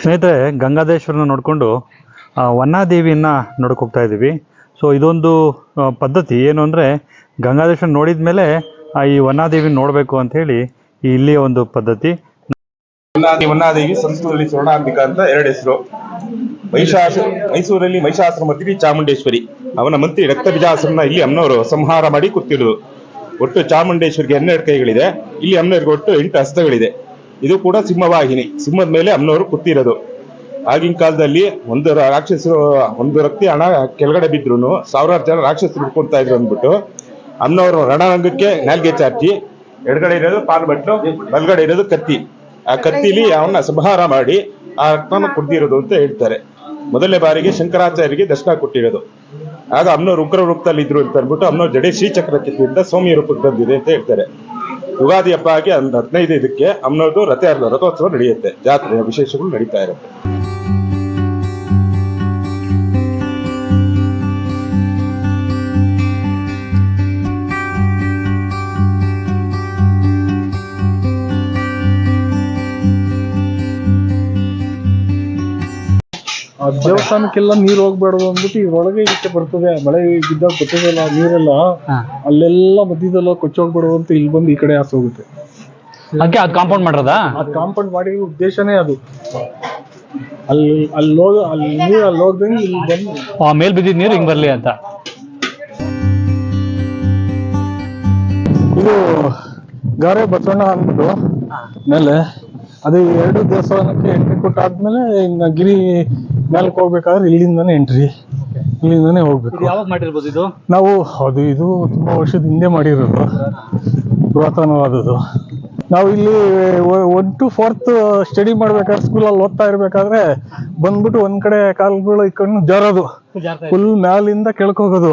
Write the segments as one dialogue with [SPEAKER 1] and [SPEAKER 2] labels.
[SPEAKER 1] ಸ್ನೇಹಿತರೆ ಗಂಗಾಧೇಶ್ವರನ ನೋಡಿಕೊಂಡು ವನ್ನಾದೇವಿಯನ್ನ ನೋಡಕ್ಕೆ ಹೋಗ್ತಾ ಇದ್ದೀವಿ. ಸೊ ಇದೊಂದು ಪದ್ಧತಿ. ಏನು ಅಂದರೆ ಗಂಗಾದೇಶ್ವರ ನೋಡಿದ ಮೇಲೆ ಈ ವನ್ನಾದೇವಿನ ನೋಡಬೇಕು ಅಂಥೇಳಿ ಇಲ್ಲಿಯ ಒಂದು ಪದ್ಧತಿ.
[SPEAKER 2] ವನ್ನಾದೇವಿ ಸಂಸ್ಕೃತದಲ್ಲಿ ಸ್ವರ್ಣಾಂಬಿಕಾ ಅಂತ ಎರಡು ಹೆಸರು. ಮಹಿಷಾಸ, ಮೈಸೂರಲ್ಲಿ ಮಹಿಷಾಸುರ ಮರ್ದಿನಿ ಚಾಮುಂಡೇಶ್ವರಿ. ಅವನ ಮಂತ್ರಿ ರಕ್ತಬೀಜಾಸುರನ ಇಲ್ಲಿ ಅಮ್ಮನವರು ಸಂಹಾರ ಮಾಡಿ ಕೂತಿರುವುದು. ಒಟ್ಟು ಚಾಮುಂಡೇಶ್ವರಿಗೆ ಹನ್ನೆರಡು ಕೈಗಳಿದೆ. ಇಲ್ಲಿ ಅಮ್ಮನವ್ರಿಗೆ ಒಟ್ಟು ಎಂಟು ಹಸ್ತಗಳಿದೆ. ಇದು ಕೂಡ ಸಿಂಹವಾಹಿನಿ ಸಿಂಹದ ಮೇಲೆ ಅಮ್ಮನವರು ಕೂತಿರೋದು. ಆಗಿನ ಕಾಲದಲ್ಲಿ ಒಂದು ರಾಕ್ಷಸರು, ಒಂದು ರಕ್ತಿ ಹಣ ಕೆಳಗಡೆ ಬಿದ್ರು ಸಾವಿರಾರು ಜನ ರಾಕ್ಷಸರು ಹುಡ್ಕೊಂತಾ ಇದ್ರು ಅಂದ್ಬಿಟ್ಟು ಅಮ್ಮನವರು ರಣರಂಗಕ್ಕೆ ನಾಲ್ಗೆ ಚಾಚಿ. ಎಡಗಡೆ ಇರೋದು ಪಾಲ್ಬಟ್ಟು, ಬಲ್ಗಡೆ ಇರೋದು ಕತ್ತಿ. ಆ ಕತ್ತಿಲಿ ಅವನ್ನ ಸಂಹಾರ ಮಾಡಿ ಆ ರಕ್ತನ ಕುಡ್ದಿರೋದು ಅಂತ ಹೇಳ್ತಾರೆ. ಮೊದಲನೇ ಬಾರಿಗೆ ಶಂಕರಾಚಾರ್ಯರಿಗೆ ದರ್ಶನ ಕೊಟ್ಟಿರೋದು. ಆಗ ಅಮ್ಮನವ್ರು ಉಗ್ರ ರೂಪದಲ್ಲಿ ಇದ್ರು ಅಂತ ಅಂದ್ಬಿಟ್ಟು ಅಮ್ಮನವ್ರ ಜಡೆ ಶ್ರೀಚಕ್ರ ಕಿತ್ತಿಂದ ಸೌಮ್ಯ ರೂಪಕ್ಕೆ ಬಂದಿದೆ ಅಂತ ಹೇಳ್ತಾರೆ. ಯುಗಾದಿ ಹಬ್ಬ ಆಗಿ ಹದಿನೈದು ಇದಕ್ಕೆ ಅಮ್ಮನವ್ರದ್ದು ರಥ ರಥೋತ್ಸವ ನಡೆಯುತ್ತೆ. ಜಾತ್ರೆ ವಿಶೇಷಗಳು ನಡೀತಾ ಇರುತ್ತೆ.
[SPEAKER 3] ದೇವಸ್ಥಾನಕ್ಕೆಲ್ಲ ನೀರು ಹೋಗ್ಬೇಡದು ಅಂದ್ಬಿಟ್ಟು ಇದ್ರೊಳಗೆ ಇದಕ್ಕೆ ಬರ್ತದೆ. ಮಳೆ ಬಿದ್ದಾಗ ಬರ್ತದಲ್ಲ ನೀರೆಲ್ಲ ಅಲ್ಲೆಲ್ಲ ಮಧ್ಯದಲ್ಲ ಕೊಚ್ಚೋಗ್ಬಿಡೋದು ಅಂತ ಇಲ್ಲಿ ಬಂದು ಈ ಕಡೆ ಹಾಸ್ ಹೋಗುತ್ತೆ.
[SPEAKER 1] ಅದಕ್ಕೆ ಅದು ಕಾಂಪೌಂಡ್ ಮಾಡಿರೋದಾ?
[SPEAKER 3] ಆ ಕಾಂಪೌಂಡ್ ಮಾಡಿ ಉದ್ದೇಶನೇ ಅದು. ಅಲ್ಲಿ ಅಲ್ಲಿ ಹೋಗ ಅಲ್ಲಿ ನೀರು ಅಲ್ಲಿ ಹೋಗ್ದಂಗೆ ಇಲ್ಲಿ ಬಂದು.
[SPEAKER 1] ಮೇಲ್ ಬಿದ್ದಿದ್ ನೀರು ಹಿಂಗ್ ಬರಲಿ ಅಂತ.
[SPEAKER 3] ಇದು ಗಾರೆ ಬಸವಣ್ಣ ಅಂದ್ಬಿಟ್ಟು ಮೇಲೆ ಅದೇ ಈ ಎರಡು ದೇವಸ್ಥಾನಕ್ಕೆ ಎಂಟ್ರಿ ಕೊಟ್ಟಾದ್ಮೇಲೆ ಇನ್ನ ಗಿರಿ ಮೇಲಕ್ಕೆ ಹೋಗ್ಬೇಕಾದ್ರೆ ಇಲ್ಲಿಂದಾನೆ ಎಂಟ್ರಿ ಇಲ್ಲಿಂದಾನೇ ಹೋಗ್ಬೇಕು.
[SPEAKER 1] ಯಾವಾಗ ಮಾಡಿರ್ಬೋದು ಇದು?
[SPEAKER 3] ನಾವು ಅದು ಇದು ತುಂಬಾ ವರ್ಷದ ಹಿಂದೆ ಮಾಡಿರೋದು. ಪುರಾತನವಾದದ್ದು. ನಾವು ಇಲ್ಲಿ ಒನ್ ಟು ಫೋರ್ತ್ ಸ್ಟಡಿ ಮಾಡ್ಬೇಕಾದ್ರೆ ಸ್ಕೂಲಲ್ಲಿ ಓದ್ತಾ ಇರ್ಬೇಕಾದ್ರೆ ಬಂದ್ಬಿಟ್ಟು ಒಂದ್ ಕಡೆ ಕಾಲ್ಗಳು ಇಕ್ಕೊಂಡು ಜರೋದು. ಫುಲ್ ಮ್ಯಾಲಿಂದ ಕೆಳ್ಕೋಗೋದು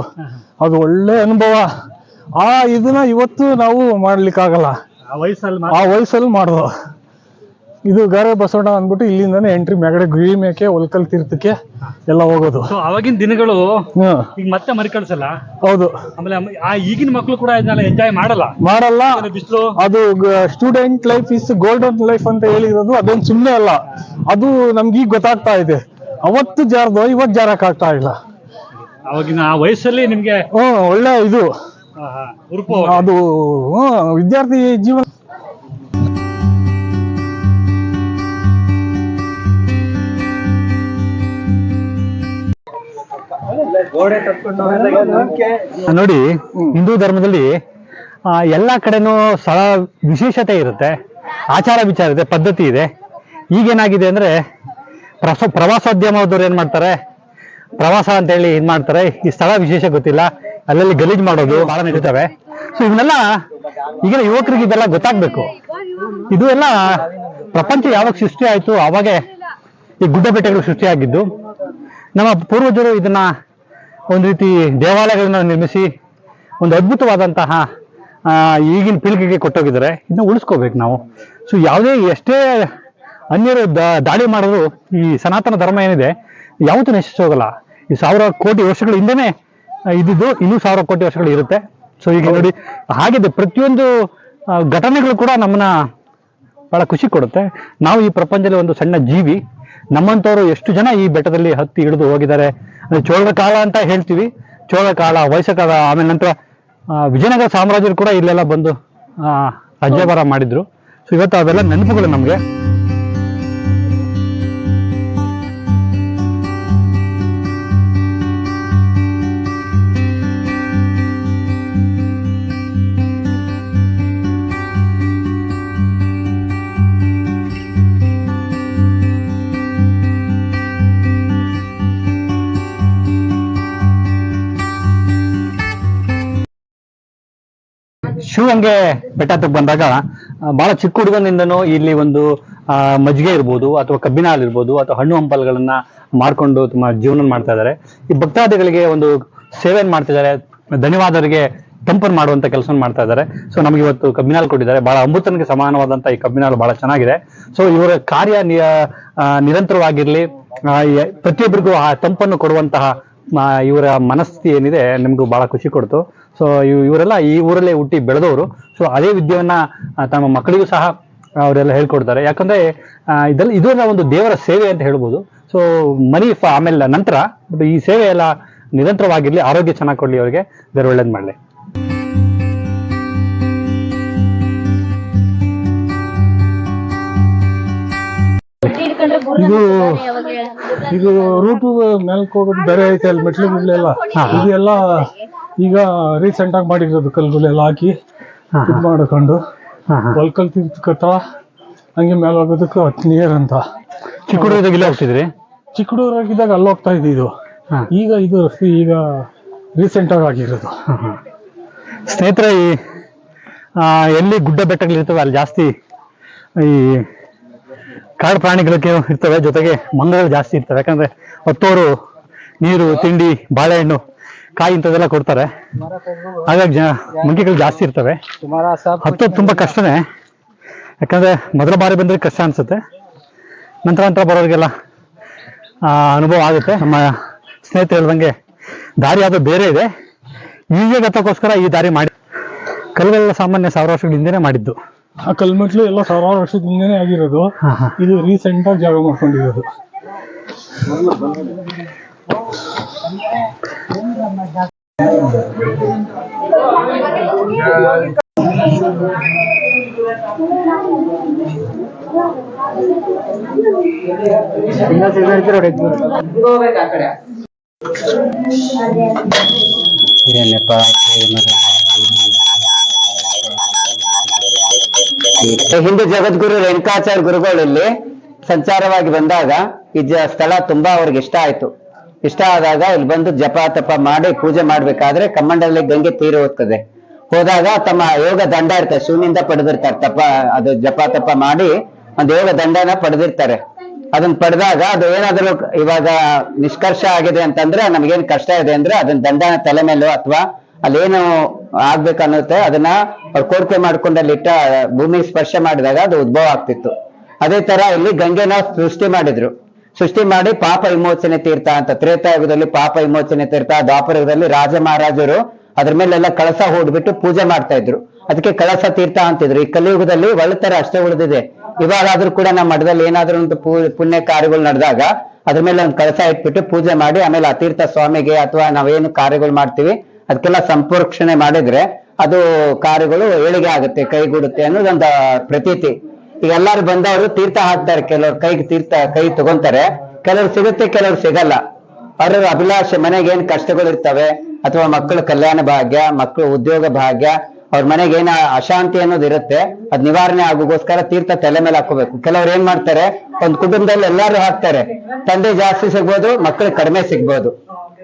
[SPEAKER 3] ಅದು ಒಳ್ಳೆ ಅನುಭವ. ಆ ಇದನ್ನ ಇವತ್ತು ನಾವು ಮಾಡ್ಲಿಕ್ಕಾಗಲ್ಲ. ಆ ವಯಸ್ಸಲ್ಲಿ ಮಾಡ್ದು. ಇದು ಗಾರೆ ಬಸವಣ್ಣ ಅಂದ್ಬಿಟ್ಟು ಇಲ್ಲಿಂದಾನೆ ಎಂಟ್ರಿ ಮ್ಯಾಗಡೆ ಗುರಿ ಮೇಕೆ ಒಲ್ಕಲ್ ತೀರ್ಥಕ್ಕೆ ಎಲ್ಲ ಹೋಗೋದು.
[SPEAKER 1] ಅವಾಗಿನ ದಿನಗಳು ಈಗ ಮತ್ತೆ ಮರಿಕಳಿಸಲ್ಲ
[SPEAKER 3] ಹೌದು.
[SPEAKER 1] ಆಮೇಲೆ ಆ ಈಗಿನ ಮಕ್ಕಳು ಕೂಡ ಇದನ್ನೆಲ್ಲ ಎಂಜಾಯ್ ಮಾಡಲ್ಲ?
[SPEAKER 3] ಮಾಡಲ್ಲ.
[SPEAKER 1] ಬಿಸಿಲು?
[SPEAKER 3] ಅದು student life is golden life ಅಂತ ಹೇಳಿರೋದು ಅದೇನು ಸುಮ್ಮನೆ ಅಲ್ಲ. ಅದು ನಮ್ಗೆ ಈಗ ಗೊತ್ತಾಗ್ತಾ ಇದೆ. ಅವತ್ತು ಜಾರದು ಇವತ್ತು ಜಾರಕ್ ಆಗ್ತಾ ಇಲ್ಲ.
[SPEAKER 1] ಅವಾಗಿನ ಆ ವಯಸ್ಸಲ್ಲಿ ನಿಮ್ಗೆ
[SPEAKER 3] ಹ್ಮ್ ಒಳ್ಳೆ ಇದು. ಅದು ವಿದ್ಯಾರ್ಥಿ ಜೀವನ
[SPEAKER 1] ನೋಡಿ ಹಿಂದೂ ಧರ್ಮದಲ್ಲಿ ಆ, ಎಲ್ಲಾ ಕಡೆನೂ ಸ್ಥಳ ವಿಶೇಷತೆ ಇರುತ್ತೆ. ಆಚಾರ ವಿಚಾರ ಇದೆ ಪದ್ಧತಿ ಇದೆ. ಈಗೇನಾಗಿದೆ ಅಂದ್ರೆ ಪ್ರಸ ಪ್ರವಾಸೋದ್ಯಮದವ್ರು ಏನ್ ಮಾಡ್ತಾರೆ? ಪ್ರವಾಸ ಅಂತ ಹೇಳಿ ಇದ್ ಮಾಡ್ತಾರೆ. ಈ ಸ್ಥಳ ವಿಶೇಷ ಗೊತ್ತಿಲ್ಲ. ಅಲ್ಲಲ್ಲಿ ಗಲೀಜ್ ಮಾಡೋದು ಬಹಳ ನಡೀತವೆ. ಸೊ ಇವನ್ನೆಲ್ಲ ಈಗಿನ ಯುವಕರಿಗೆ ಇದೆಲ್ಲ ಗೊತ್ತಾಗ್ಬೇಕು. ಇದು ಎಲ್ಲ ಪ್ರಪಂಚ ಯಾವಾಗ ಸೃಷ್ಟಿ ಆಯ್ತು? ಅವಾಗೆ ಈ ಗುಡ್ಡ ಬೆಟ್ಟಗಳು ಸೃಷ್ಟಿಯಾಗಿದ್ದು ನಮ್ಮ ಪೂರ್ವಜರು ಇದನ್ನ ಒಂದು ರೀತಿ ದೇವಾಲಯಗಳನ್ನ ನಿರ್ಮಿಸಿ ಒಂದು ಅದ್ಭುತವಾದಂತಹ ಈಗಿನ ಪೀಳಿಗೆಗೆ ಕೊಟ್ಟೋಗಿದ್ದಾರೆ. ಇದನ್ನ ಉಳಿಸ್ಕೋಬೇಕು ನಾವು. ಸೊ ಯಾವುದೇ ಎಷ್ಟೇ ಅನ್ಯರು ದಾಳಿ ಮಾಡಿದ್ರು, ಈ ಸನಾತನ ಧರ್ಮ ಏನಿದೆ, ಯಾವತ್ತೂ ನಶಿಸಿ ಹೋಗಲ್ಲ. ಈ ಸಾವಿರ ಕೋಟಿ ವರ್ಷಗಳ ಹಿಂದೆನೆ ಇದ್ದಿದ್ದು ಇನ್ನೂ ಸಾವಿರ ಕೋಟಿ ವರ್ಷಗಳು ಇರುತ್ತೆ. ಸೊ ಈಗ ನೋಡಿ, ಹಾಗಿದೆ ಪ್ರತಿಯೊಂದು ಘಟನೆಗಳು ಕೂಡ ನಮ್ಮನ್ನ ಬಹಳ ಖುಷಿ ಕೊಡುತ್ತೆ. ನಾವು ಈ ಪ್ರಪಂಚದಲ್ಲಿ ಒಂದು ಸಣ್ಣ ಜೀವಿ. ನಮ್ಮಂತವರು ಎಷ್ಟು ಜನ ಈ ಬೆಟ್ಟದಲ್ಲಿ ಹತ್ತಿ ಹಿಡಿದು ಹೋಗಿದ್ದಾರೆ? ಚೋಳರ ಕಾಲ ಅಂತ ಹೇಳ್ತೀವಿ. ಚೋಳರ ಕಾಲ ಕಾಲ, ಆಮೇಲೆ ನಂತರ ವಿಜಯನಗರ ಸಾಮ್ರಾಜ್ಯರು ಕೂಡ ಇಲ್ಲೆಲ್ಲ ಬಂದು ರಾಜ್ಯಭಾರ ಮಾಡಿದ್ರು. ಸೊ ಇವತ್ತು ಅವೆಲ್ಲ ನೆನಪುಗಳು ನಮಗೆ. ಶಿವಂಗೆ ಬೆಟ್ಟ ಬಂದಾಗ ಬಹಳ ಚಿಕ್ಕ ಹುಡುಗನಿಂದನೂ ಇಲ್ಲಿ ಒಂದು ಮಜ್ಜಿಗೆ ಇರ್ಬೋದು ಅಥವಾ ಕಬ್ಬಿನ ಹಾಲು ಇರ್ಬೋದು ಅಥವಾ ಹಣ್ಣು ಹಂಪಲ್ಗಳನ್ನ ಮಾರ್ಕೊಂಡು ತಮ್ಮ ಜೀವನ ಮಾಡ್ತಾ ಇದ್ದಾರೆ. ಈ ಭಕ್ತಾದಿಗಳಿಗೆ ಒಂದು ಸೇವೆಯನ್ನು ಧನ್ಯವಾದ ಧನ್ಯವಾದರಿಗೆ ಟೆಂಪರ್ ಮಾಡುವಂತ ಕೆಲಸ ಮಾಡ್ತಾ ಇದ್ದಾರೆ. ಸೊ ನಮಗೆ ಇವತ್ತು ಕಬ್ಬಿನಾಲ್ ಕೊಟ್ಟಿದ್ದಾರೆ. ಬಹಳ ಅಮೃತನಿಗೆ ಸಮಾನವಾದಂತ ಈ ಕಬ್ಬಿನಾಲ್ ಬಹಳ ಚೆನ್ನಾಗಿದೆ. ಸೊ ಇವರ ಕಾರ್ಯ ನಿರಂತರವಾಗಿರ್ಲಿ ಪ್ರತಿಯೊಬ್ಬರಿಗೂ ಆ ತಂಪನ್ನು ಕೊಡುವಂತಹ ಇವರ ಮನಸ್ಥಿತಿ ಏನಿದೆ, ನಿಮ್ಗೂ ಬಹಳ ಖುಷಿ ಕೊಡ್ತು. ಸೊ ಇವರೆಲ್ಲ ಈ ಊರಲ್ಲೇ ಹುಟ್ಟಿ ಬೆಳೆದವರು. ಸೊ ಅದೇ ವಿದ್ಯೆಯನ್ನ ತಮ್ಮ ಮಕ್ಕಳಿಗೂ ಸಹ ಅವರೆಲ್ಲ ಹೇಳ್ಕೊಡ್ತಾರೆ. ಯಾಕಂದ್ರೆ ಇದೆಲ್ಲ ಇದೆಲ್ಲ ಒಂದು ದೇವರ ಸೇವೆ ಅಂತ ಹೇಳ್ಬೋದು. ಸೊ ಮನಿ ಫ ಆಮೇಲೆ ನಂತರ ಈ ಸೇವೆ ಎಲ್ಲ ನಿರಂತರವಾಗಿರ್ಲಿ ಆರೋಗ್ಯ ಚೆನ್ನಾಗಿ ಕೊಡ್ಲಿ ಅವರಿಗೆ ಬೇರೆ ಒಳ್ಳೇದು ಮಾಡಲಿ.
[SPEAKER 3] ಇದು ಇದು ರೂಟು ಮೇಲ್ಕೋಗೋದು ಬೇರೆ ಐತೆ ಅಲ್ಲಿ ಮೆಟ್ಲು ಇದು ಇದೆಲ್ಲ ಈಗ ರೀಸೆಂಟ್ ಆಗಿ ಮಾಡಿರೋದು ಕಲ್ಲುಗಳೆಲ್ಲ ಹಾಕಿ ಇದು ಮಾಡ್ಕೊಂಡು. ಒಲ್ಕಲ್ ತಿರ್ಕತ್ತ ಹಂಗೆ ಮೇಲೆ ಹೋಗೋದಕ್ಕೆ ಹತ್ತು ನಿಯರ್ ಅಂತ.
[SPEAKER 1] ಚಿಕ್ಕ ಇಲ್ಲ ಹೋಗ್ತಿದ್ರಿ?
[SPEAKER 3] ಚಿಕ್ಕಡೂರಾಗಿದ್ದಾಗ ಅಲ್ಲಿ ಹೋಗ್ತಾ ಇದ್ದು ಇದು. ಈಗ ಇದು ಈಗ ರೀಸೆಂಟ್ ಆಗಿ ಆಗಿರೋದು.
[SPEAKER 1] ಸ್ನೇಹಿತರೆ ಈ ಎಲ್ಲಿ ಗುಡ್ಡ ಬೆಟ್ಟಗಳಿರ್ತವೆ ಅಲ್ಲಿ ಜಾಸ್ತಿ ಈ ಕಾಡು ಪ್ರಾಣಿಗಳಕ್ಕೆ ಇರ್ತವೆ ಜೊತೆಗೆ ಮಂಗಗಳು ಜಾಸ್ತಿ ಇರ್ತವೆ. ಯಾಕಂದ್ರೆ ಹೊತ್ತೋರು ನೀರು ತಿಂಡಿ ಬಾಳೆಹಣ್ಣು ಕಾಯಿ ಇಂಥದ್ದೆಲ್ಲ ಕೊಡ್ತಾರೆ. ಹಾಗಾಗಿ ಜ ಮಂಕಿಗಳು ಜಾಸ್ತಿ ಇರ್ತವೆ. ಹತ್ತೋದು ತುಂಬ ಕಷ್ಟನೇ. ಯಾಕಂದ್ರೆ ಮೊದಲ ಬಾರಿ ಬಂದ್ರೆ ಕಷ್ಟ ಅನ್ಸುತ್ತೆ. ನಂತರ ನಂತರ ಬರೋರಿಗೆಲ್ಲ ಅನುಭವ ಆಗುತ್ತೆ. ನಮ್ಮ ಸ್ನೇಹಿತರು ಹೇಳ್ದಂಗೆ ದಾರಿ ಅದು ಬೇರೆ ಇದೆ. ಈಗೇ ಗತಕ್ಕೋಸ್ಕರ ಈ ದಾರಿ ಮಾಡಿ. ಕಲ್ಲುಗಳೆಲ್ಲ ಸಾಮಾನ್ಯ ಸಾವಿರ ವರ್ಷಗಳ ಹಿಂದೆನೆ ಮಾಡಿದ್ದು.
[SPEAKER 3] ಆ ಕಲ್ಮೆಟ್ಲು ಎಲ್ಲ ಸಾವಿರಾರು ವರ್ಷದ ಹಿಂದೆನೆ ಆಗಿರೋದು. ಇದು ರೀಸೆಂಟ್ ಆಗಿ ಜಾಗ ಮಾಡ್ಕೊಂಡಿರೋದು.
[SPEAKER 4] ಹಿಂದೂ ಜಗದ್ಗುರು ರೇಣುಕಾಚಾರ್ಯ ಗುರುಗಳು ಇಲ್ಲಿ ಸಂಚಾರವಾಗಿ ಬಂದಾಗ ಈ ಸ್ಥಳ ತುಂಬಾ ಅವ್ರಿಗೆ ಇಷ್ಟ ಆಯ್ತು. ಇಷ್ಟ ಆದಾಗ ಇಲ್ಲಿ ಬಂದು ಜಪ ತಪ ಮಾಡಿ ಪೂಜೆ ಮಾಡ್ಬೇಕಾದ್ರೆ ಕಮ್ಮಂಡಲ್ಲಿ ಗಂಗೆ ತೀರಿ ಹೋಗ್ತದೆ. ಹೋದಾಗ ತಮ್ಮ ಯೋಗ ದಂಡ ಇರ್ತದೆ ಶಿವನಿಂದ ಪಡೆದಿರ್ತಾರೆ. ತಪ ಅದು ಜಪ ತಪ ಮಾಡಿ ಒಂದು ಯೋಗ ದಂಡನ ಪಡೆದಿರ್ತಾರೆ. ಅದನ್ನ ಪಡೆದಾಗ ಅದು ಏನಾದ್ರು ಇವಾಗ ನಿಷ್ಕರ್ಷ ಆಗಿದೆ ಅಂತಂದ್ರೆ ನಮ್ಗೇನ್ ಕಷ್ಟ ಇದೆ ಅಂದ್ರೆ ಅದನ್ನ ದಂಡನ ತಲೆ ಮೇಲೋ ಅಥವಾ ಅಲ್ಲೇನು ಆಗ್ಬೇಕು ಅನ್ನುತ್ತೆ ಅದನ್ನ ಅವ್ರು ಕೋರಿಕೆ ಮಾಡ್ಕೊಂಡು ಅಲ್ಲಿ ಇಟ್ಟ ಭೂಮಿ ಸ್ಪರ್ಶ ಮಾಡಿದಾಗ ಅದು ಉದ್ಭವ ಆಗ್ತಿತ್ತು. ಅದೇ ತರ ಇಲ್ಲಿ ಗಂಗೆನ ಸೃಷ್ಟಿ ಮಾಡಿದ್ರು. ಸೃಷ್ಟಿ ಮಾಡಿ ಪಾಪ ವಿಮೋಚನೆ ತೀರ್ಥ ಅಂತ. ತ್ರೇತಾಯುಗದಲ್ಲಿ ಪಾಪ ವಿಮೋಚನೆ ತೀರ್ಥ, ದ್ವಾಪರಯುಗದಲ್ಲಿ ರಾಜ ಮಹಾರಾಜರು ಅದ್ರ ಮೇಲೆಲ್ಲ ಕಳಸ ಹೂಡ್ಬಿಟ್ಟು ಪೂಜೆ ಮಾಡ್ತಾ ಇದ್ರು. ಅದಕ್ಕೆ ಕಳಸ ತೀರ್ಥ ಅಂತಿದ್ರು. ಈ ಕಲಿಯುಗದಲ್ಲಿ ಒಳ್ಳೆತರ ಅಷ್ಟೇ ಉಳಿದಿದೆ. ಇವಾಗಾದ್ರೂ ಕೂಡ ನಮ್ಮ ಮಠದಲ್ಲಿ ಏನಾದ್ರೂ ಒಂದು ಪುಣ್ಯ ಕಾರ್ಯಗಳು ನಡೆದಾಗ ಅದ್ರ ಮೇಲೆ ಒಂದು ಕಳಸ ಇಟ್ಬಿಟ್ಟು ಪೂಜೆ ಮಾಡಿ, ಆಮೇಲೆ ಆ ತೀರ್ಥ ಸ್ವಾಮಿಗೆ ಅಥವಾ ನಾವೇನು ಕಾರ್ಯಗಳು ಮಾಡ್ತೀವಿ, ಅದಕ್ಕೆಲ್ಲ ಸಂಪೋಕ್ಷಣೆ ಮಾಡಿದ್ರೆ ಅದು ಕಾರ್ಯಗಳು ಏಳಿಗೆ ಆಗುತ್ತೆ, ಕೈಗೂಡುತ್ತೆ ಅನ್ನೋದೊಂದು ಪ್ರತೀತಿ. ಈಗ ಎಲ್ಲಾರು ಬಂದವರು ತೀರ್ಥ ಹಾಕ್ತಾರೆ. ಕೆಲವ್ರು ಕೈಗೆ ತೀರ್ಥ, ಕೈ ತಗೊಂತಾರೆ. ಕೆಲವ್ರು ಸಿಗುತ್ತೆ, ಕೆಲವ್ರು ಸಿಗಲ್ಲ. ಅವ್ರ ಅಭಿಲಾಷೆ, ಮನೆಗೆ ಏನ್ ಕಷ್ಟಗಳು ಇರ್ತವೆ? ಅಥವಾ ಮಕ್ಕಳ ಕಲ್ಯಾಣ ಭಾಗ್ಯ, ಮಕ್ಕಳ ಉದ್ಯೋಗ ಭಾಗ್ಯ, ಅವ್ರ ಮನೆಗೆ ಏನ ಅಶಾಂತಿ ಅನ್ನೋದು ಇರುತ್ತೆ, ಅದ್ ನಿವಾರಣೆ ಆಗೋಗೋಸ್ಕರ ತೀರ್ಥ ತಲೆ ಮೇಲೆ ಹಾಕೋಬೇಕು ಕೆಲವ್ರು ಏನ್ ಮಾಡ್ತಾರೆ? ಒಂದ್ ಕುಟುಂಬದಲ್ಲಿ ಎಲ್ಲಾರು ಹಾಕ್ತಾರೆ. ತಂದೆ ಜಾಸ್ತಿ ಸಿಗ್ಬೋದು, ಮಕ್ಕಳು ಕಡಿಮೆ ಸಿಗ್ಬೋದು.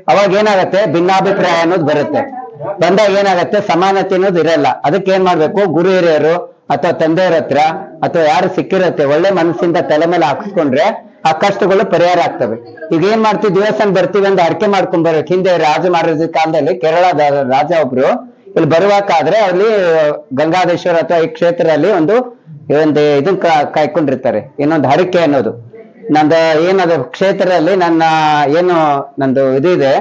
[SPEAKER 4] ಅವಾಗ ಏನಾಗತ್ತೆ? ಭಿನ್ನಾಭಿಪ್ರಾಯ ಅನ್ನೋದು ಬರುತ್ತೆ. ಬಂದಾಗ ಏನಾಗತ್ತೆ? ಸಮಾನತೆ ಅನ್ನೋದು ಇರಲ್ಲ. ಅದಕ್ಕೆ ಏನ್ ಮಾಡ್ಬೇಕು? ಗುರು ಹಿರಿಯರು ಅಥವಾ ತಂದೆಯವ್ರ ಹತ್ರ ಅಥವಾ ಯಾರು ಸಿಕ್ಕಿರತ್ತೆ, ಒಳ್ಳೆ ಮನಸ್ಸಿಂದ ತಲೆ ಮೇಲೆ ಹಾಕಿಸ್ಕೊಂಡ್ರೆ ಆ ಕಷ್ಟಗಳು ಪರಿಹಾರ ಆಗ್ತವೆ. ಈಗ ಏನ್ ಮಾಡ್ತೀವಿ, ದೇವಸ್ಥಾನ ಬರ್ತೀವಿ ಅಂತ ಅರ್ಕೆ ಮಾಡ್ಕೊಂಡ್ ಬರೋಕ್. ಹಿಂದೆ ರಾಜ ಮಹಾರಾಜ ಕಾಲದಲ್ಲಿ ಕೇರಳದ ರಾಜ ಒಬ್ರು. ಇಲ್ಲಿ ಬರುವಾಕಾದ್ರೆ ಅಲ್ಲಿ ಗಂಗಾಧೇಶ್ವರ ಅಥವಾ ಈ ಕ್ಷೇತ್ರದಲ್ಲಿ ಒಂದು ಒಂದು ಇದನ್ ಕಾಯ್ಕೊಂಡಿರ್ತಾರೆ. ಇನ್ನೊಂದು ಹರಕೆ ಅನ್ನೋದು. ನಂದು, ಏನದು, ಕ್ಷೇತ್ರದಲ್ಲಿ ನನ್ನ ಏನು ನಂದು ಇದು ಇದೆ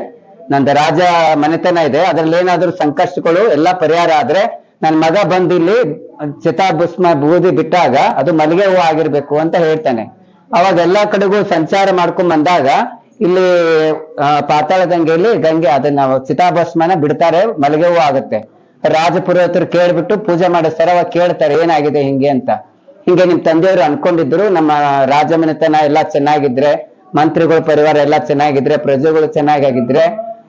[SPEAKER 4] ನಂದು ರಾಜ ಮನೆತನ ಇದೆ. ಅದ್ರಲ್ಲಿ ಏನಾದ್ರು ಸಂಕಷ್ಟಗಳು, ಎಲ್ಲ ಪರಿಹಾರ ಆದ್ರೆ ನನ್ನ ಮಗ ಬಂದು ಇಲ್ಲಿ ಚಿತಾಭಸ್ಮ ಬೂದಿ ಬಿಟ್ಟಾಗ ಅದು ಮಲ್ಲಿಗೆ ಹೂವು ಆಗಿರ್ಬೇಕು ಅಂತ ಹೇಳ್ತಾನೆ. ಅವಾಗ ಎಲ್ಲಾ ಕಡೆಗೂ ಸಂಚಾರ ಮಾಡ್ಕೊಂಡ್ ಬಂದಾಗ ಇಲ್ಲಿ ಪಾತಾಳ ಗಂಗೆಯಲ್ಲಿ ಗಂಗೆ ಅದನ್ನ ಚಿತಾಭಸ್ಮನ ಬಿಡ್ತಾರೆ, ಮಲ್ಲಿಗೆ ಹೂ ಆಗುತ್ತೆ. ರಾಜಪುರೋಹಿತರು ಕೇಳ್ಬಿಟ್ಟು ಪೂಜೆ ಮಾಡಿಸ್ತಾರೆ ಅವಾಗ ಕೇಳ್ತಾರೆ, ಏನಾಗಿದೆ ಹಿಂಗೆ ಅಂತ. ಹಿಂಗೆ ನಿಮ್ ತಂದೆಯವರು ಅನ್ಕೊಂಡಿದ್ರು, ನಮ್ಮ ರಾಜಮನೆತನ ಎಲ್ಲ ಚೆನ್ನಾಗಿದ್ರೆ, ಮಂತ್ರಿಗಳು ಪರಿವಾರ ಎಲ್ಲ ಚೆನ್ನಾಗಿದ್ರೆ, ಪ್ರಜೆಗಳು ಚೆನ್ನಾಗಿದ್ರೆ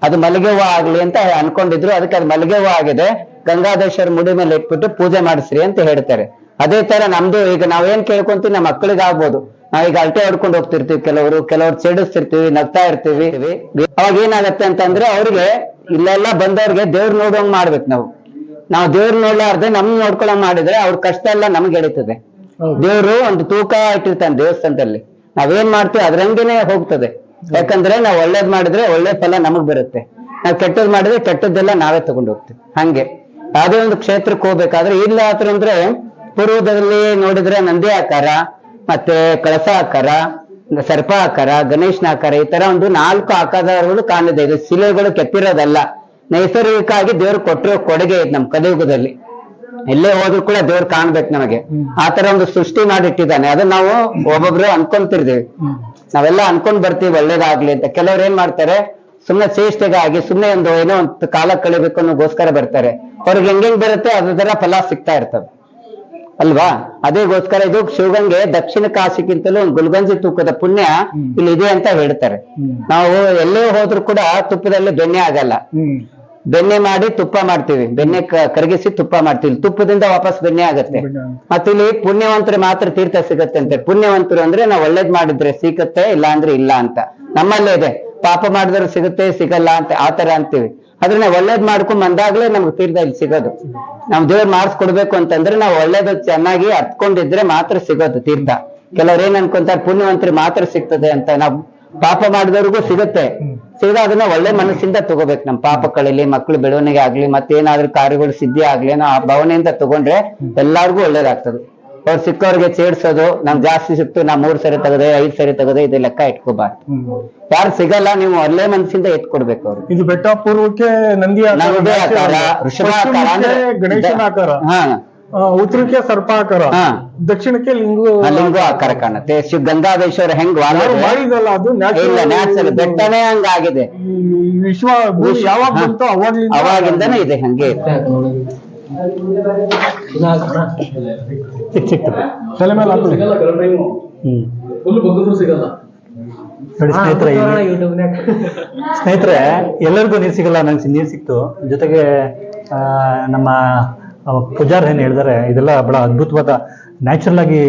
[SPEAKER 4] ಅದು ಮಲ್ಲಿಗೆ ಹೂವು ಆಗ್ಲಿ ಅಂತ ಅನ್ಕೊಂಡಿದ್ರು. ಅದಕ್ಕೆ ಅದು ಮಲ್ಲಿಗೆ ಹೂವು ಆಗಿದೆ. ಗಂಗಾಧೇಶ್ವರ ಮುಡಿ ಮೇಲೆ ಇಟ್ಬಿಟ್ಟು ಪೂಜೆ ಮಾಡಿಸ್ರಿ ಅಂತ ಹೇಳ್ತಾರೆ. ಅದೇ ತರ ನಮ್ದು ಈಗ ನಾವೇನ್ ಕೇಳ್ಕೊಂತೀವಿ ನಮ್ಮ ಮಕ್ಕಳಿಗೆ ಆಗ್ಬೋದು. ಈಗ ಅಲ್ಟೆ ಹೊಡ್ಕೊಂಡು ಹೋಗ್ತಿರ್ತೀವಿ ಕೆಲವರು ಕೆಲವ್ರು ಚೆಡಿಸ್ತಿರ್ತೀವಿ ನಗ್ತಾ ಇರ್ತೀವಿ. ಅವಾಗ ಏನಾಗತ್ತೆ ಅಂತಂದ್ರೆ ಅವ್ರಿಗೆ ಇಲ್ಲೆಲ್ಲ ಬಂದವ್ರಿಗೆ ದೇವ್ರ ನೋಡೋಂಗ್ ಮಾಡ್ಬೇಕು ನಾವು. ನಾವು ದೇವ್ರು ನೋಡ್ಲಾರ್ದೆ ನಮ್ ನೋಡ್ಕೊಳಂಗ್ ಮಾಡಿದ್ರೆ ಅವ್ರ ಕಷ್ಟ ಎಲ್ಲ ನಮ್ಗೆ ಎಳಿತದೆ. ದೇವ್ರು ಒಂದು ತೂಕ ಇಟ್ಟಿರ್ತಾನೆ ದೇವಸ್ಥಾನದಲ್ಲಿ. ನಾವೇನ್ ಮಾಡ್ತೀವಿ ಅದ್ರಂಗೇನೆ ಹೋಗ್ತದೆ. ಯಾಕಂದ್ರೆ ನಾವು ಒಳ್ಳೇದ್ ಮಾಡಿದ್ರೆ ಒಳ್ಳೆ ಫಲ ನಮಗ್ ಬರುತ್ತೆ. ನಾವ್ ಕೆಟ್ಟದ್ ಮಾಡಿದ್ರೆ ಕೆಟ್ಟದ್ದೆಲ್ಲ ನಾವೇ ತಗೊಂಡು ಹೋಗ್ತೀವಿ. ಹಂಗೆ. ಯಾವುದೇ ಒಂದು ಕ್ಷೇತ್ರಕ್ಕೆ ಹೋಗ್ಬೇಕಾದ್ರೆ ಇಲ್ಲ ಆತರ ಅಂದ್ರೆ ಪೂರ್ವದಲ್ಲಿ ನೋಡಿದ್ರೆ ನಂದಿ ಆಕಾರ, ಮತ್ತೆ ಕಳಸ ಆಕಾರ, ಸರ್ಪ ಆಕಾರ, ಗಣೇಶನ ಆಕಾರ, ಈ ತರ ಒಂದು ನಾಲ್ಕು ಆಕಾರಗಳು ಕಾಣಿದೆ ಇದು ಶಿಲೆಗಳು ಕೆತ್ತಿರೋದಲ್ಲ. ನೈಸರ್ಗಿಕವಾಗಿ ದೇವ್ರು ಕೊಟ್ಟಿರೋ ಕೊಡುಗೆ ಇದೆ ನಮ್ ಕಲಿಯುಗದಲ್ಲಿ. ಎಲ್ಲೇ ಹೋದ್ರು ಕೂಡ ದೇವ್ರು ಕಾಣ್ಬೇಕು ನಮಗೆ. ಆ ತರ ಒಂದು ಸೃಷ್ಟಿ ಮಾಡಿಟ್ಟಿದ್ದಾನೆ. ಅದನ್ನ ನಾವು ಒಬ್ಬೊಬ್ರು ಅನ್ಕೊಂತಿರ್ತೀವಿ. ನಾವೆಲ್ಲ ಅನ್ಕೊಂಡ್ ಬರ್ತೀವಿ ಒಳ್ಳೇದಾಗ್ಲಿ ಅಂತ. ಕೆಲವ್ರು ಏನ್ ಮಾಡ್ತಾರೆ, ಸುಮ್ನೆ ಚೇಷ್ಟೆಗಾಗಿ ಸುಮ್ನೆ ಒಂದು ಏನೋ ಒಂದು ಕಾಲ ಕಳಿಬೇಕು ಅನ್ನೋಗೋಸ್ಕರ ಬರ್ತಾರೆ. ಅವ್ರಿಗೆ ಹೆಂಗೆಂಗ್ ಬರುತ್ತೆ ಅದರ ಫಲ ಸಿಗ್ತಾ ಇರ್ತವೆ ಅಲ್ವಾ? ಅದೇಗೋಸ್ಕರ ಇದು ಶಿವಗಂಗೆ ದಕ್ಷಿಣ ಕಾಶಿಗಿಂತಲೂ ಒಂದು ಗುಲ್ಗಂಜಿ ತೂಕದ ಪುಣ್ಯ ಇಲ್ಲಿ ಇದೆ ಅಂತ ಹೇಳ್ತಾರೆ. ನಾವು ಎಲ್ಲೇ ಹೋದ್ರು ಕೂಡ ತುಪ್ಪದಲ್ಲಿ ಬೆಣ್ಣೆ ಆಗಲ್ಲ. ಬೆಣ್ಣೆ ಮಾಡಿ ತುಪ್ಪ ಮಾಡ್ತೀವಿ. ಬೆಣ್ಣೆ ಕರಗಿಸಿ ತುಪ್ಪ ಮಾಡ್ತೀವಿ. ತುಪ್ಪದಿಂದ ವಾಪಸ್ ಬೆಣ್ಣೆ ಆಗತ್ತೆ. ಮತ್ತೆ ಇಲ್ಲಿ ಪುಣ್ಯವಂತರು ಮಾತ್ರ ತೀರ್ಥ ಸಿಗತ್ತೆ ಅಂತೆ. ಪುಣ್ಯವಂತರು ಅಂದ್ರೆ ನಾವು ಒಳ್ಳೇದ್ ಮಾಡಿದ್ರೆ ಸಿಗತ್ತೆ ಇಲ್ಲ ಅಂದ್ರೆ ಇಲ್ಲ ಅಂತ. ನಮ್ಮಲ್ಲೇ ಇದೆ. ಪಾಪ ಮಾಡಿದ್ರೆ ಸಿಗುತ್ತೆ ಸಿಗಲ್ಲ ಅಂತ ಆತರ ಅಂತೀವಿ. ನಾವು ಒಳ್ಳೇದ್ ಮಾಡ್ಕೊಂಡ್ ಬಂದಾಗ್ಲೇ ನಮ್ಗೆ ತೀರ್ಥ ಇಲ್ಲಿ ಸಿಗೋದು. ನಾವ್ ದೇವ್ರು ಮಾಡಿಸ್ಕೊಡ್ಬೇಕು ಅಂತಂದ್ರೆ ನಾವು ಒಳ್ಳೇದು ಚೆನ್ನಾಗಿ ಅರ್ತ್ಕೊಂಡಿದ್ರೆ ಮಾತ್ರ ಸಿಗೋದು ತೀರ್ಥ. ಕೆಲವ್ರು ಏನ್ ಅನ್ಕೊಂತಾರೆ, ಪುಣ್ಯವಂತರಿ ಮಾತ್ರ ಸಿಗ್ತದೆ ಅಂತ ನಾವು ಪಾಪ ಮಾಡಿದವ್ರಿಗೂ ಸಿಗುತ್ತೆ. ಸಿಗದ ಅದನ್ನ ಒಳ್ಳೆ ಮನಸ್ಸಿಂದ ತಗೋಬೇಕು ನಮ್ ಪಾಪ ಕಳಿಲಿ ಮಕ್ಳು ಬೆಳವಣಿಗೆ ಆಗ್ಲಿ, ಮತ್ತೇನಾದ್ರೂ ಕಾರ್ಯಗಳು, ಸಿದ್ಧಿ ಆಗ್ಲಿ ಆ ಭಾವನೆಯಿಂದ ತಗೊಂಡ್ರೆ ಎಲ್ಲಾರ್ಗೂ ಒಳ್ಳೇದಾಗ್ತದೆ. ಅವ್ರು ಸಿಕ್ಕವ್ರಿಗೆ ಸೇರ್ಸೋದು ನಮ್ ಜಾಸ್ತಿ ಸಿಕ್ತು ನಾ ಮೂರ್ ಸರಿ ತಗದೆ ಐದ್ ಸರಿ ತಗದೆ ಇದು ಲೆಕ್ಕ ಇಟ್ಕೋಬಾರ್ದು. ಯಾರು ಸಿಗಲ್ಲ ನೀವು ಅಲ್ಲೇ ಮನಸ್ಸಿಂದ ಎತ್ಕೊಡ್ಬೇಕು ಅವ್ರು.
[SPEAKER 3] ಇದು ಬೆಟ್ಟ ಪೂರ್ವಕ್ಕೆ ನಂದಿ ಆಕಾರ
[SPEAKER 4] ನಂದಿ ಆಕಾರ, ಅಂದ್ರೆ-
[SPEAKER 3] ಪಶ್ಚಿಮಕ್ಕೆ ಗಣೇಶನ ಆಕಾರ.
[SPEAKER 4] ಹಾ.
[SPEAKER 3] ಆ, ಉತ್ತರಕ್ಕೆ ಸರ್ಪ ಆಕಾರ.
[SPEAKER 4] ಹಾ.
[SPEAKER 3] ದಕ್ಷಿಣಕ್ಕೆ ಲಿಂಗು
[SPEAKER 4] ಆ ಲಿಂಗು ಆಕಾರ ಕಾಣುತ್ತೆ. ಶಿವ ಗಂಗಾಧೇಶ್ವರ ಹೆಂಗ್
[SPEAKER 3] ಯಾರು
[SPEAKER 4] ವಾಲಿದೆ?
[SPEAKER 3] ಮಾಡಿದಲ್ಲ ಅದು
[SPEAKER 4] ಇಲ್ಲ
[SPEAKER 3] ನ್ಯಾಚುರಲ್
[SPEAKER 4] ನ್ಯಾಚುರಲ್ ಬೆಟ್ಟನೇ ಹಂಗಾಗಿದೆ.
[SPEAKER 3] ವಿಶ್ವ ಭೂಮಿ ಯಾವಾಗ. ಬಂತು ಅವಾಗ್ಲಿಂದ
[SPEAKER 4] ಅವಾಗಿಂದನೇ ಇದೆ ಹಂಗೆ ಇದೆ.
[SPEAKER 3] ತಲೆ ಮೇಲೆ ಹಾಕೊಳ್ಳಿ.
[SPEAKER 5] ಸಿಗಲ್ಲ
[SPEAKER 1] ನೋಡಿ ಸ್ನೇಹಿತರೆ ಸ್ನೇಹಿತರೆ ಎಲ್ಲರಿಗೂ ನೀರು ಸಿಗಲ್ಲ ನಂಗೆ ನೀರು ಸಿಕ್ತು. ಜೊತೆಗೆ ಆ, ನಮ್ಮ ಪೂಜಾರ್ ಏನು ಹೇಳಿದಾರೆ ಇದೆಲ್ಲ ಬಹಳ ಅದ್ಭುತವಾದ ನ್ಯಾಚುರಲ್ ಆಗಿ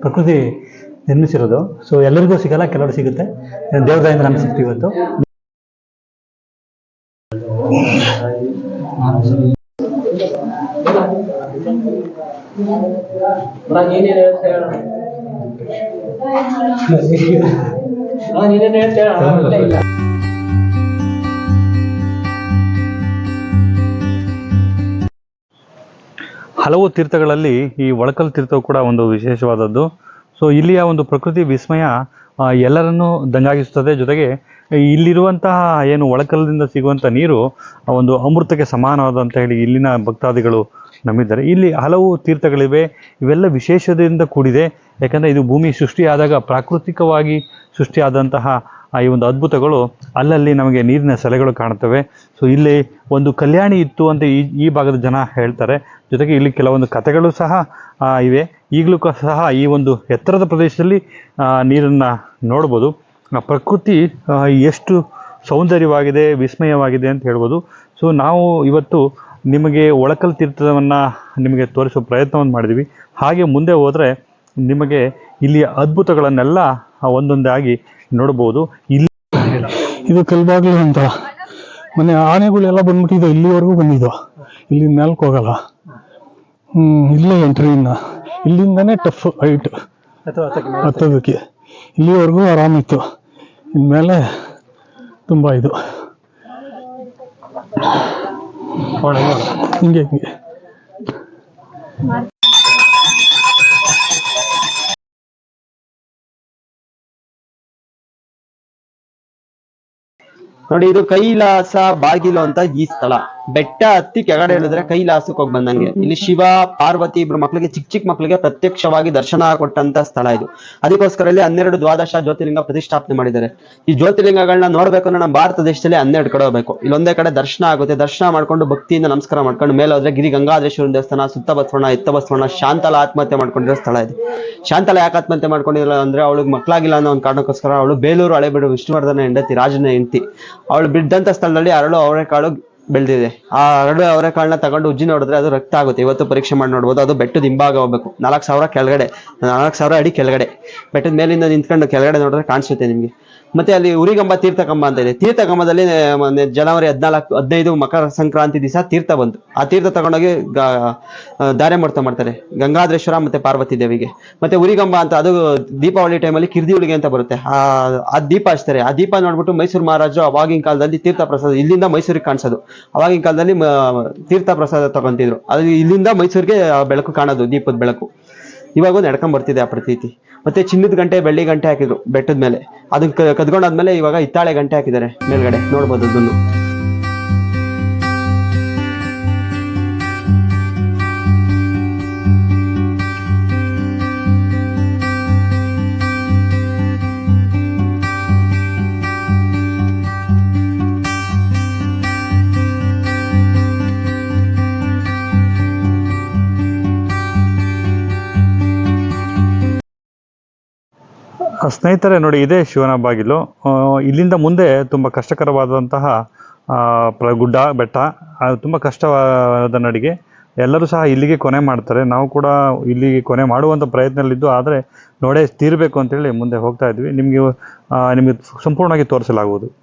[SPEAKER 1] ಪ್ರಕೃತಿ ನಿರ್ಮಿಸಿರೋದು. ಸೊ ಎಲ್ಲರಿಗೂ ಸಿಗಲ್ಲ ಕೆಲವರು ಸಿಗುತ್ತೆ. ದೇವದಾಯಿಂದ ನಮ್ಗೆ ಸಿಕ್ತು ಇವತ್ತು.
[SPEAKER 5] ನೀನೇನ್ ಹೇಳ್ತಾ ಹೇಳ ನೀನೇನ್ ಹೇಳ್ತಾ ಹೇಳ ಇಲ್ಲ.
[SPEAKER 1] ಹಲವು ತೀರ್ಥಗಳಲ್ಲಿ ಈ ಒಳಕಲ್ ತೀರ್ಥವು ಕೂಡ ಒಂದು ವಿಶೇಷವಾದದ್ದು. ಸೊ ಇಲ್ಲಿಯ ಒಂದು ಪ್ರಕೃತಿ ವಿಸ್ಮಯ ಎಲ್ಲರನ್ನೂ ದಂಗಾಗಿಸುತ್ತದೆ. ಜೊತೆಗೆ ಇಲ್ಲಿರುವಂತಹ ಏನು ಒಳಕಲ್ಲಿಂದ ಸಿಗುವಂಥ ನೀರು ಒಂದು ಅಮೃತಕ್ಕೆ ಸಮಾನವಾದಂತ ಹೇಳಿ ಇಲ್ಲಿನ ಭಕ್ತಾದಿಗಳು ನಂಬಿದ್ದಾರೆ ಇಲ್ಲಿ ಹಲವು ತೀರ್ಥಗಳಿವೆ. ಇವೆಲ್ಲ ವಿಶೇಷದಿಂದ ಕೂಡಿದೆ. ಯಾಕಂದರೆ ಇದು ಭೂಮಿ ಸೃಷ್ಟಿಯಾದಾಗ ಪ್ರಾಕೃತಿಕವಾಗಿ ಸೃಷ್ಟಿಯಾದಂತಹ ಈ ಒಂದು ಅದ್ಭುತಗಳು ಅಲ್ಲಲ್ಲಿ ನಮಗೆ ನೀರಿನ ಸೆಲೆಗಳು ಕಾಣುತ್ತವೆ ಸೊ ಇಲ್ಲಿ ಒಂದು ಕಲ್ಯಾಣಿ ಇತ್ತು ಅಂತ ಈ ಈ ಭಾಗದ ಜನ ಹೇಳ್ತಾರೆ. ಜೊತೆಗೆ ಇಲ್ಲಿ ಕೆಲವೊಂದು ಕಥೆಗಳು ಸಹ ಇವೆ. ಈಗಲೂ ಸಹ ಈ ಒಂದು ಎತ್ತರದ ಪ್ರದೇಶದಲ್ಲಿ ನೀರನ್ನು ನೋಡ್ಬೋದು. ಪ್ರಕೃತಿ ಎಷ್ಟು ಸೌಂದರ್ಯವಾಗಿದೆ, ವಿಸ್ಮಯವಾಗಿದೆ ಅಂತ ಹೇಳ್ಬೋದು. ಸೊ ನಾವು ಇವತ್ತು ನಿಮಗೆ ಒಳಕಲ್ ತೀರ್ಥವನ್ನು ನಿಮಗೆ ತೋರಿಸೋ ಪ್ರಯತ್ನವನ್ನು ಮಾಡಿದ್ವಿ. ಹಾಗೆ ಮುಂದೆ ಹೋದರೆ ನಿಮಗೆ ಇಲ್ಲಿಯ ಅದ್ಭುತಗಳನ್ನೆಲ್ಲ ಒಂದೊಂದಾಗಿ ನೋಡ್ಬೋದು ಇಲ್ಲಿ
[SPEAKER 3] ಇದು ಕಲ್ಬಾಗ್ಲು ಅಂತ. ಮೊನ್ನೆ ಆನೆಗಳೆಲ್ಲ ಬಂದ್ಬಿಟ್ಟಿದ್ದು ಇಲ್ಲಿವರೆಗೂ ಬಂದಿದ್ದು. ಇಲ್ಲಿ ಮೇಲ್ಕ್ ಹೋಗಲ್ಲ. ಹ್ಮ್, ಇಲ್ಲೇ ಎಂಟ್ರಿ ಇಲ್ಲಿಂದಾನೇ ಟಫ್ ಹೈಟ್ ಹತ್ತೋದಕ್ಕೆ. ಇಲ್ಲಿವರೆಗೂ ಆರಾಮಿತ್ತು ಇನ್ಮೇಲೆ ತುಂಬಾ ಇದು. ಹಿಂಗೆ ಹಿಂಗೆ.
[SPEAKER 6] ನೋಡಿ ಇದು ಕೈಲಾಸ ಬಾಗಿಲು ಅಂತ ಈ ಸ್ಥಳ. ಬೆಟ್ಟ ಹತ್ತಿ ಕೆಳಗಡೆ ಹೇಳಿದ್ರೆ ಕೈಲಾಸಕ್ಕೆ ಹೋಗಿ ಬಂದಂಗೆ. ಇಲ್ಲಿ ಶಿವ, ಪಾರ್ವತಿ ಇಬ್ರು ಮಕ್ಕಳಿಗೆ ಚಿಕ್ಕ ಚಿಕ್ಕ ಮಕ್ಕಳಿಗೆ ಪ್ರತ್ಯಕ್ಷವಾಗಿ ದರ್ಶನ ಕೊಟ್ಟಂತ ಸ್ಥಳ ಇದು. ಅದಕ್ಕೋಸ್ಕರ ಇಲ್ಲಿ ಹನ್ನೆರಡು ದ್ವಾದಶ ಜ್ಯೋತಿರ್ಲಿಂಗ ಪ್ರತಿಷ್ಠಾಪನೆ ಮಾಡಿದ್ದಾರೆ. ಈ ಜ್ಯೋತಿರ್ಲಿಂಗಗಳನ್ನ ನೋಡ್ಬೇಕು ಅಂದ್ರೆ ನಮ್ಮ ಭಾರತ ದೇಶದಲ್ಲಿ ಹನ್ನೆರಡು ಕಡೆ ಹೋಗ್ಬೇಕು. ಇಲ್ಲೊಂದೇ ಕಡೆ ದರ್ಶನ ಆಗುತ್ತೆ. ದರ್ಶನ ಮಾಡ್ಕೊಂಡು ಭಕ್ತಿಯಿಂದ ನಮಸ್ಕಾರ ಮಾಡ್ಕೊಂಡು ಮೇಲೆ ಹೋದ್ರೆ ಗಿರಿ ಗಂಗಾಧರೇಶ್ವರ ದೇವಸ್ಥಾನ ಸುತ್ತ ಬಸವಣ್ಣ ಎತ್ತ ಬಸವಣ್ಣ ಶಾಂತಲ ಆತ್ಮಹತ್ಯೆ ಮಾಡ್ಕೊಂಡಿರೋ ಸ್ಥಳ ಇದು. ಶಾಂತಲ ಯಾಕೆ ಆತ್ಮಹತ್ಯೆ ಮಾಡ್ಕೊಂಡಿಲ್ಲ ಅಂದ್ರೆ ಅವಳಿಗೆ ಮಕ್ಕಳಾಗಿಲ್ಲ ಅನ್ನೋ ಒಂದು ಕಾರಣಕ್ಕೋಸ್ಕರ ಅವಳು ಬೇಲೂರು ಹಳೆಬಿಡು ವಿಷ್ಣುವರ್ಧನ ಹೆಂಡತಿ, ರಾಜನ ಹೆಂಡತಿ. ಅವಳು ಬಿದ್ದಂತ ಸ್ಥಳದಲ್ಲಿ ಅರಳು ಅವರೆಕಾಳು ಬೆಳೆದಿದೆ. ಆ ಎರಡು ಅವರೆಕಾಳನ್ನ ತಗೊಂಡು ಉಜ್ಜಿ ನೋಡಿದ್ರೆ ಅದು ರಕ್ತ ಆಗುತ್ತೆ. ಇವತ್ತು ಪರೀಕ್ಷೆ ಮಾಡಿ ನೋಡ್ಬೋದು. ಅದು ಬೆಟ್ಟದ ಹಿಂಭಾಗ ಹೋಗ್ಬೇಕು ನಾಲ್ಕು ಸಾವಿರ ಕೆಳಗಡೆ, ನಾಲ್ಕು ಸಾವಿರ ಅಡಿ ಕೆಳಗಡೆ. ಬೆಟ್ಟದ ಮೇಲಿಂದ ನಿಂತ್ಕೊಂಡು ಕೆಳಗಡೆ ನೋಡಿದ್ರೆ ಕಾಣಿಸುತ್ತೆ ನಿಮ್ಗೆ. ಮತ್ತೆ ಅಲ್ಲಿ ಉರಿಗಂಬ ತೀರ್ಥಕಂಬ ಅಂತ ಇದೆ. ತೀರ್ಥಕಂಬದಲ್ಲಿ ಜನವರಿ ಹದಿನಾಲ್ಕು, ಹದಿನೈದು ಮಕರ ಸಂಕ್ರಾಂತಿ ದಿವಸ ತೀರ್ಥ ಬಂತು. ಆ ತೀರ್ಥ ತಗೊಂಡೋಗಿ ಧಾರೆ ಮುಹೂರ್ತ ಮಾಡ್ತಾರೆ. ಗಂಗಾಧರೇಶ್ವರ ಮತ್ತೆ ಪಾರ್ವತಿ ದೇವಿಗೆ. ಮತ್ತೆ ಉರಿಗಂಬ ಅಂತ, ಅದು ದೀಪಾವಳಿ ಟೈಮಲ್ಲಿ ಕಿರ್ದಿ ಹುಳಿಗೆ ಅಂತ ಬರುತ್ತೆ. ಆ ಆ ದೀಪ ಹಚ್ತಾರೆ. ಆ ದೀಪ ನೋಡ್ಬಿಟ್ಟು ಮೈಸೂರು ಮಹಾರಾಜರು ಅವಾಗಿನ ಕಾಲದಲ್ಲಿ ತೀರ್ಥ ಪ್ರಸಾದ, ಇಲ್ಲಿಂದ ಮೈಸೂರಿಗೆ ಕಾಣಿಸೋದು. ಅವಾಗಿನ ಕಾಲದಲ್ಲಿ ತೀರ್ಥ ಪ್ರಸಾದ ತಗೊಂತಿದ್ರು. ಅದು ಇಲ್ಲಿಂದ ಮೈಸೂರಿಗೆ ಬೆಳಕು ಕಾಣೋದು, ದೀಪದ ಬೆಳಕು. ಇವಾಗ ನಡ್ಕೊಂಡ್ ಬರ್ತಿದೆ ಆ ಪ್ರತೀತಿ. ಮತ್ತೆ ಚಿನ್ನದ ಗಂಟೆ, ಬೆಳ್ಳಿ ಗಂಟೆ ಹಾಕಿದ್ರು, ಬೆಟ್ಟದ ಮೇಲೆ. ಅದನ್ನ ಕದ್ಕೊಂಡಾದ್ಮೇಲೆ ಇವಾಗ ಹಿತ್ತಾಳೆ ಗಂಟೆ ಹಾಕಿದ್ದಾರೆ ಮೇಲ್ಗಡೆ. ನೋಡ್ಬೋದು ಅದನ್ನು.
[SPEAKER 1] ಸ್ನೇಹಿತರೆ ನೋಡಿ, ಇದೇ ಶಿವನ ಬಾಗಿಲು. ಇಲ್ಲಿಂದ ಮುಂದೆ ತುಂಬ ಕಷ್ಟಕರವಾದಂತಹ ಪ್ರ- ಗುಡ್ಡ, ಬೆಟ್ಟ ಅದು ತುಂಬ ಕಷ್ಟವಾದ ನಡಿಗೆ. ಎಲ್ಲರೂ ಸಹ ಇಲ್ಲಿಗೆ ಕೊನೆ ಮಾಡ್ತಾರೆ. ನಾವು ಕೂಡ ಇಲ್ಲಿಗೆ ಕೊನೆ ಮಾಡುವಂಥ ಪ್ರಯತ್ನದಲ್ಲಿದ್ದು, ಆದರೆ ನೋಡೇ ತೀರಬೇಕು ಅಂತೇಳಿ ಮುಂದೆ ಹೋಗ್ತಾ ಇದ್ವಿ. ನಿಮಗೆ ನಿಮಗೆ ಸಂಪೂರ್ಣವಾಗಿ ತೋರಿಸಲಾಗುವುದು.